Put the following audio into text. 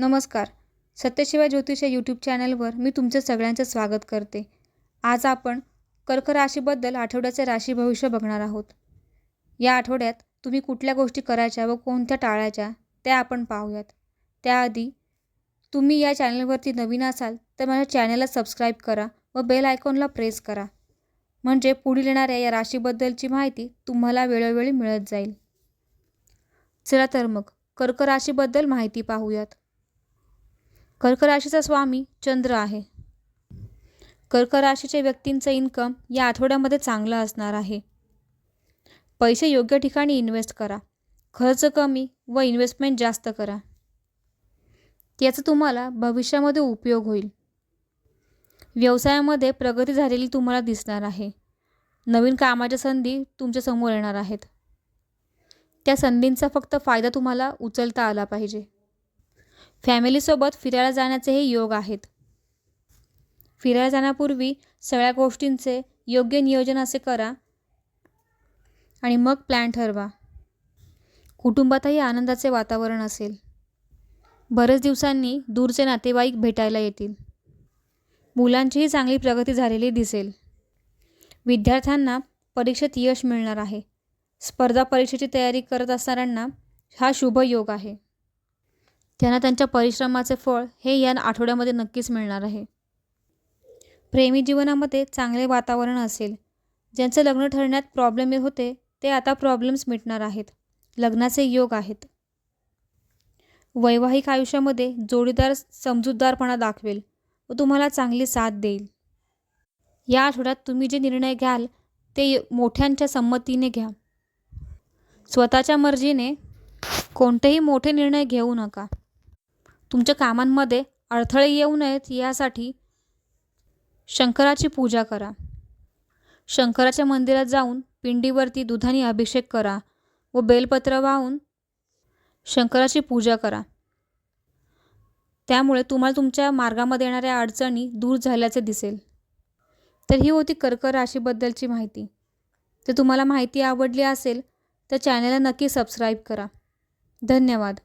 नमस्कार. सत्यशिवाय ज्योतिष या यूट्यूब चॅनलवर मी तुमचं सगळ्यांचं स्वागत करते. आज आपण कर्क राशीबद्दल आठवड्याचे राशी भविष्य बघणार आहोत. या आठवड्यात तुम्ही कुठल्या गोष्टी करायच्या व कोणत्या टाळायच्या त्या आपण पाहूयात. त्याआधी तुम्ही या चॅनलवरती नवीन असाल तर माझ्या चॅनलला सबस्क्राईब करा व बेल आयकॉनला प्रेस करा. म्हणजे पुढील येणाऱ्या या राशीबद्दलची माहिती तुम्हाला वेळोवेळी मिळत जाईल. चला तर मग कर्क राशीबद्दल माहिती पाहूयात. कर्क राशीचा स्वामी चंद्र आहे. कर्क राशीच्या व्यक्तींचं इन्कम या आठवड्यामध्ये चांगलं असणार आहे. पैसे योग्य ठिकाणी इन्व्हेस्ट करा. खर्च कमी व इन्व्हेस्टमेंट जास्त करा. याचा तुम्हाला भविष्यामध्ये उपयोग होईल. व्यवसायामध्ये प्रगती झालेली तुम्हाला दिसणार आहे. नवीन कामाच्या संधी तुमच्यासमोर येणार आहेत. त्या संधींचा फक्त फायदा तुम्हाला उचलता आला पाहिजे. फॅमिलीसोबत फिरायला जाण्याचेही योग आहेत. फिरायला जाण्यापूर्वी सगळ्या गोष्टींचे योग्य नियोजन असे करा आणि मग प्लॅन ठरवा. कुटुंबातही आनंदाचे वातावरण असेल. बरेच दिवसांनी दूरचे नातेवाईक भेटायला येतील. मुलांचीही चांगली प्रगती झालेली दिसेल. विद्यार्थ्यांना परीक्षेत यश मिळणार आहे. स्पर्धा परीक्षेची तयारी करत असणाऱ्यांना हा शुभ योग आहे. त्यांना त्यांच्या परिश्रमाचे फळ हे या आठवड्यामध्ये नक्कीच मिळणार आहे. प्रेमी जीवनामध्ये चांगले वातावरण असेल ज्यांचं लग्न ठरण्यात प्रॉब्लेम येत होते ते आता प्रॉब्लेम्स मिटणार आहेत लग्नाचे योग आहेत. वैवाहिक आयुष्यामध्ये जोडीदार समजूतदारपणा दाखवेल व तुम्हाला चांगली साथ देईल. या आठवड्यात तुम्ही जे निर्णय घ्याल ते मोठ्यांच्या संमतीने घ्या. स्वतःच्या मर्जीने कोणतेही मोठे निर्णय घेऊ नका. तुमच्या कामांमध्ये अडथळे येऊ नयेत यासाठी शंकराची पूजा करा. शंकराच्या मंदिरात जाऊन पिंडीवरती दुधाने अभिषेक करा व बेलपत्र वाहून शंकराची पूजा करा. त्यामुळे तुम्हाला तुमच्या मार्गामध्ये येणाऱ्या अडचणी दूर झाल्याचे दिसेल. तर ही होती कर्क राशीबद्दलची माहिती. तर तुम्हाला माहिती आवडली असेल तर चॅनलला नक्की सबस्क्राईब करा. धन्यवाद.